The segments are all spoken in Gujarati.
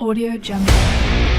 Audio Jungle.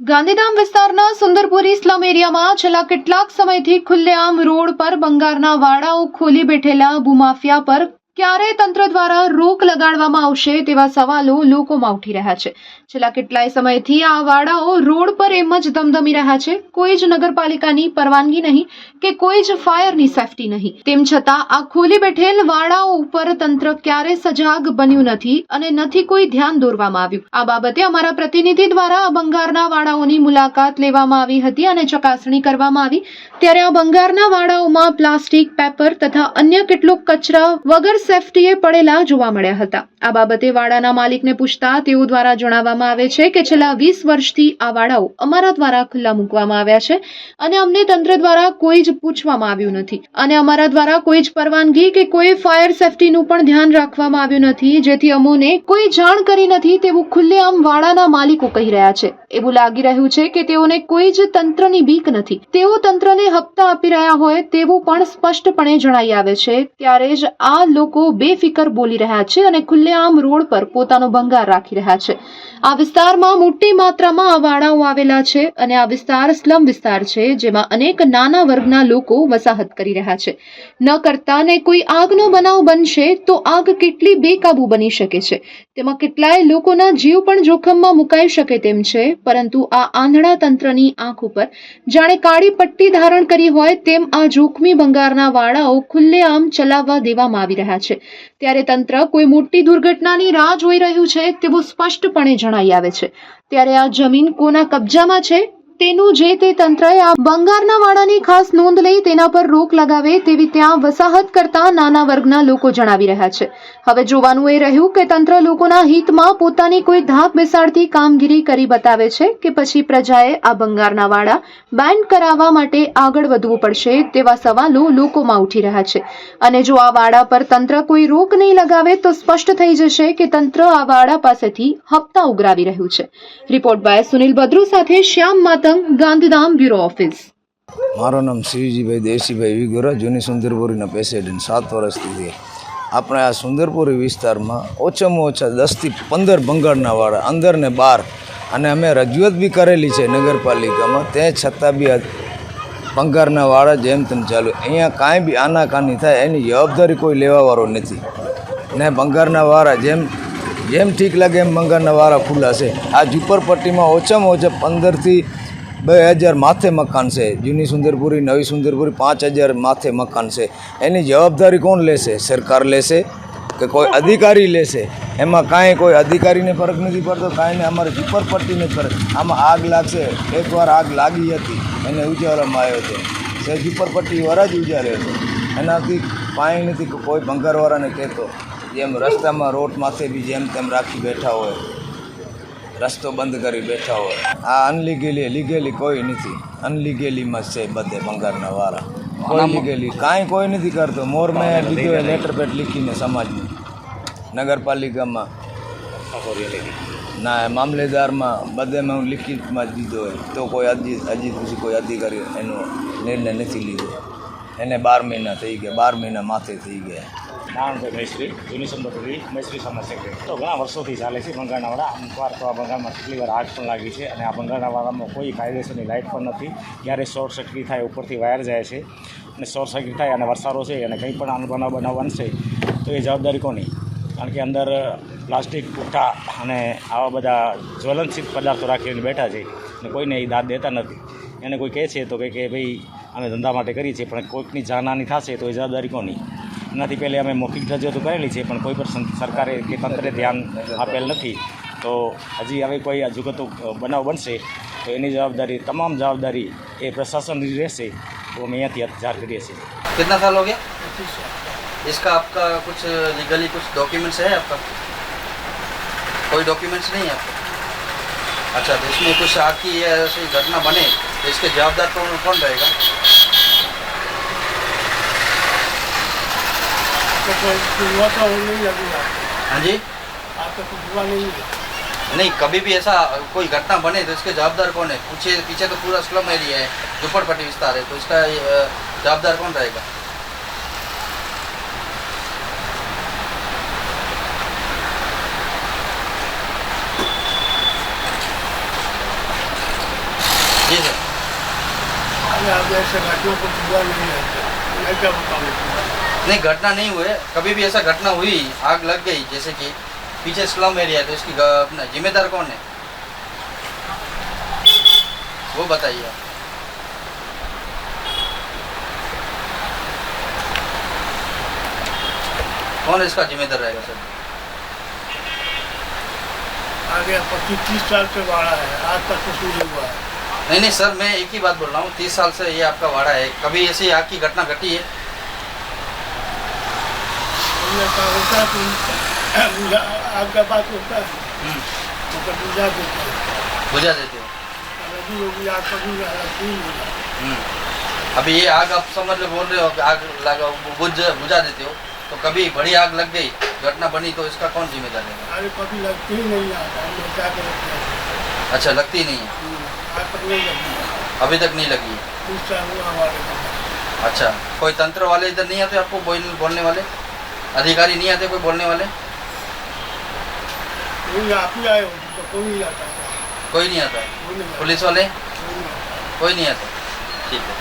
ગાંધીધામ વિસ્તારના સુંદરપુરી સ્લમ એરિયામાં છેલ્લા કેટલાક સમયથી ખુલ્લેઆમ રોડ પર બંગારના વાડાઓ ખોલી બેઠેલા ભૂમાફિયા પર ક્યારે તંત્ર દ્વારા રોક લગાડવામાં આવશે તેવા સવાલો લોકોમાં ઉઠી રહ્યા છે. છેલ્લા કેટલાય સમયથી આ વાડાઓ રોડ પર એમ જ ધમધમી રહ્યા છે. કોઈ જ નગરપાલિકાની પરવાનગી નહીં કે કોઈ જ ફાયરની સેફટી નહીં. તેમ છતાં આ ખોલી બેઠેલ વાડાઓ ઉપર તંત્ર ક્યારે સજાગ બન્યું નથી અને નથી કોઈ ધ્યાન દોરવામાં આવ્યું. આ બાબતે અમારા પ્રતિનિધિ દ્વારા આ બંગારના વાડાઓની મુલાકાત લેવામાં આવી હતી અને ચકાસણી કરવામાં આવી. ત્યારે આ બંગારના વાડાઓમાં પ્લાસ્ટિક, પેપર તથા અન્ય કેટલોક કચરા વગર સેફટીએ પડેલા જોવા મળ્યા હતા. આ બાબતે વાડાના માલિકને પૂછતા તેઓ દ્વારા જણાવવામાં આવે છે કે છેલ્લા વીસ વર્ષથી આ વાડાઓ અમારા દ્વારા ખુલ્લા મૂકવામાં આવ્યા છે અને અમને તંત્ર દ્વારા કોઈ જ પૂછવામાં આવ્યું નથી. અને અમારા દ્વારા કોઈ જ પરવાનગી કે કોઈ ફાયર સેફટીનું પણ ધ્યાન રાખવામાં આવ્યું નથી, જેથી અમોને કોઈ જાણ કરી નથી તેવું ખુલ્લેઆમ વાડાના માલિકો કહી રહ્યા છે. એવું લાગી રહ્યું છે કે તેઓને કોઈ જ તંત્રની બીક નથી. તેઓ તંત્રને હપ્તા આપી રહ્યા હોય તેવું પણ સ્પષ્ટપણે જણાઈ આવે છે. ત્યારે જ આ લોકો બેફિકર બોલી રહ્યા છે અને ખુલ્લેઆમ રોડ પર પોતાનો ભંગાર રાખી રહ્યા છે. આ વિસ્તારમાં મોટી માત્રામાં આ વાડાઓ આવેલા છે અને આ વિસ્તાર સ્લમ વિસ્તાર છે, જેમાં અનેક નાના વર્ગના લોકો વસાહત કરી રહ્યા છે. ન કરતા ને કોઈ આગનો બનાવ બનશે તો આગ કેટલી બેકાબુ બની શકે છે. તેમાં કેટલાય લોકોના જીવ પણ જોખમમાં મુકાઈ શકે તેમ છે. પરંતુ આ આંધળા તંત્રની આંખ ઉપર જાણે કાળી પટ્ટી ધારણ કરી હોય તેમ આ જોખમી બંગારના વાડાઓ ખુલ્લેઆમ ચલાવવા દેવામાં આવી રહ્યા છે. ત્યારે તંત્ર કોઈ મોટી દુર્ઘટનાની રાહ જોઈ રહ્યું છે તેવું સ્પષ્ટપણે જણાઈ આવે છે. ત્યારે આ જમીન કોના કબજામાં છે? તેનું જે તે તંત્રએ આ બંગારના વાડાની ખાસ નોંધ લઈ તેના પર રોક લગાવે તેવી ત્યાં વસાહત કરતા નાના વર્ગના લોકો જણાવી રહ્યા છે. હવે જોવાનું એ રહ્યું કે તંત્ર લોકોના હિતમાં પોતાની કોઈ ધાક બેસાડતી કામગીરી કરી બતાવે છે કે પછી પ્રજાએ આ બંગારના વાડા બેન કરાવવા માટે આગળ વધવું પડશે તેવા સવાલો લોકોમાં ઉઠી રહ્યા છે. અને જો આ વાડા પર તંત્ર કોઈ રોક નહીં લગાવે તો સ્પષ્ટ થઈ જશે કે તંત્ર આ વાડા પાસેથી હપ્તા ઉઘરાવી રહ્યું છે. રિપોર્ટ બાય સુનિલ બદ્રુ સાથે શ્યામ માતંગ ગાંધીધામ બ્યુરો ઓફિસ મારું નામ શિવજીભાઈ દેવસીભાઈ વિગોરા, જૂની સુંદરપુરીના પેસેડન્ટ સાત વર્ષથી આપણે આ સુંદરપુરી વિસ્તારમાં ઓછામાં ઓછા દસથી પંદર બંગાળના વાળા અંદર ને બહાર, અને અમે રજૂઆત બી કરેલી છે નગરપાલિકામાં, તે છતાં બી બંગાળના વાળા જેમ તેમ ચાલુ. અહીંયા કાંઈ બી આનાકાની થાય, એની જવાબદારી કોઈ લેવાવાળો નથી. ને બંગારના વાળા જેમ જેમ ઠીક લાગે એમ બંગાળના વાળા ખુલ્લા છે. આ ઝુંપડપટ્ટીમાં ઓછામાં ઓછા પંદરથી બે હજાર માથે મકાન છે. જૂની સુંદરપુરી, નવી સુંદરપુરી પાંચ હજાર માથે મકાન છે. એની જવાબદારી કોણ લેશે? સરકાર લેશે કે કોઈ અધિકારી લેશે? એમાં કાંઈ કોઈ અધિકારીને ફરક નથી પડતો, કાંઈને અમારે ઝુંપડપટ્ટીને ફરક. આમાં આગ લાગશે. એકવાર આગ લાગી હતી, એને ઉજાડવામાં આવ્યો છે તે ઝુંપડપટ્ટી વાળા જ ઉજાડ્યો છે એનાથી કાંઈ નથી કોઈ ભંગારવાળાને કહેતો, જેમ રસ્તામાં રોડ માથે બી જેમ તેમ રાખી બેઠા હોય. રસ્તો બંધ કરી બેઠા હોય. આ અનલીગેલી લીગેલી કોઈ નથી. અનલીગેલીમાં જ છે બધે ભંગારના વાળા કોઈ લીગેલી કાંઈ કોઈ નથી કરતો. મોર મેં લીધો એ લેટર પેટ લીખીને સમાજને. નગરપાલિકામાં. ના મામલેદારમાં બધેમાં હું લિખિતમાં જ દીધો હોય. તો કોઈ હજી હજી પછી કોઈ અધિકારી એનો નિર્ણય નથી લીધો. એને બાર મહિના થઈ ગયા બાર મહિના માથે થઈ ગયા. નારાયણભાઈ મૈત્રી, જૂની સુંદરપુરી મૈત્રી સમાજ તો ઘણા વર્ષોથી ચાલે છે બંગાળના વાળા. અમુકવાર તો આ બંગાળમાં કેટલી વાર આગ પણ લાગી છે અને આ બંગાળનાવાળામાં કોઈ કાયદેસરની લાઇટ પણ નથી. ક્યારે શોર્ટ સર્કિટ થાય, ઉપરથી વાયર જાય છે અને શોર્ટ સર્કિટ થાય અને વરસાદો છે અને કંઈ પણ આનો બનાવ બનાવ બનશે તો એ જવાબદારી કોની? કારણ કે અંદર પ્લાસ્ટિક પુઠ્ઠા અને આવા બધા જ્વલનશીલ પદાર્થો રાખીને બેઠા છે અને કોઈને એ દાદ દેતા નથી. એને કોઈ કહે છે તો કહે કે ભાઈ, અમે ધંધા માટે કરીએ છીએ, પણ કોઈકની જાનહાની થશે તો એ જવાબદારી કોની? એનાથી પહેલાં અમે મૌખિક રજૂઆતો કરેલી છે પણ કોઈ પણ સં- સરકારે કે તંત્રે ધ્યાન આપેલ નથી તો હજી આવી કોઈ અજુગતું બનાવ બનશે તો એની જવાબદારી તમામ જવાબદારી એ પ્રશાસનની રહેશે તો અમે અહીંયાથી હથિયાર કરીએ છીએ कितना साल हो गया इसका आपका कुछ लीगली कुछ डॉक्यूमेंट्स है आपका कोई डॉक्यूमेंट्स नहीं है आपका अच्छा तो इसमें कुछ आग की ऐसी घटना बने तो इसके जवाबदार कौन कौन रहेगा तो कोई हुआ तो नहीं लगेगा हाँ जी। आपका कुछ हुआ नहीं है नहीं कभी भी ऐसा कोई घटना बने तो इसके जवाबदार कौन है? पीछे पीछे तो पूरा स्लम एरिया है झुपड़पट्टी विस्तार है तो इसका जवाबदार कौन रहेगा? जी सर। आप ऐसे घटना कुछ हुआ नहीं है नहीं, घटना नहीं हुए। कभी भी ऐसा घटना हुई, आग लग गई, जैसे कि पीछे स्लम एरिया तो इसकी अपना जिम्मेदार कौन है? वो बताइए आप। कौन इसका जिम्मेदार रहेगा, सर? आगे पच्चीस तीस साल से बाढ़ा है, आज तक कुछ नहीं हुआ है। नहीं नहीं सर मैं एक ही बात बोल रहा हूँ तीस साल से ये आपका वाड़ा है कभी ऐसी आग की घटना घटी है? बुझा बात होता है। हम्म, तो बुझा देते हैं। बुझा देते हो। आग होगा हम्म। अभी ये आग आप समझ लो बोल रहे हो कि आग लगा बुझ बुझा देते हो तो कभी बड़ी आग लग गई घटना बनी तो इसका कौन जिम्मेदार है? आगे कभी लगती ही नहीं आता हम क्या करते हैं अच्छा लगती नहीं है? हम्म, अभी तक नहीं लगी? अच्छा कोई तंत्र वाले इधर नहीं आते आपको बोलने वाले? अधिकारी नहीं आते कोई बोलने वाले? कोई नहीं आता। पुलिस वाले? कोई नहीं आता। ठीक है।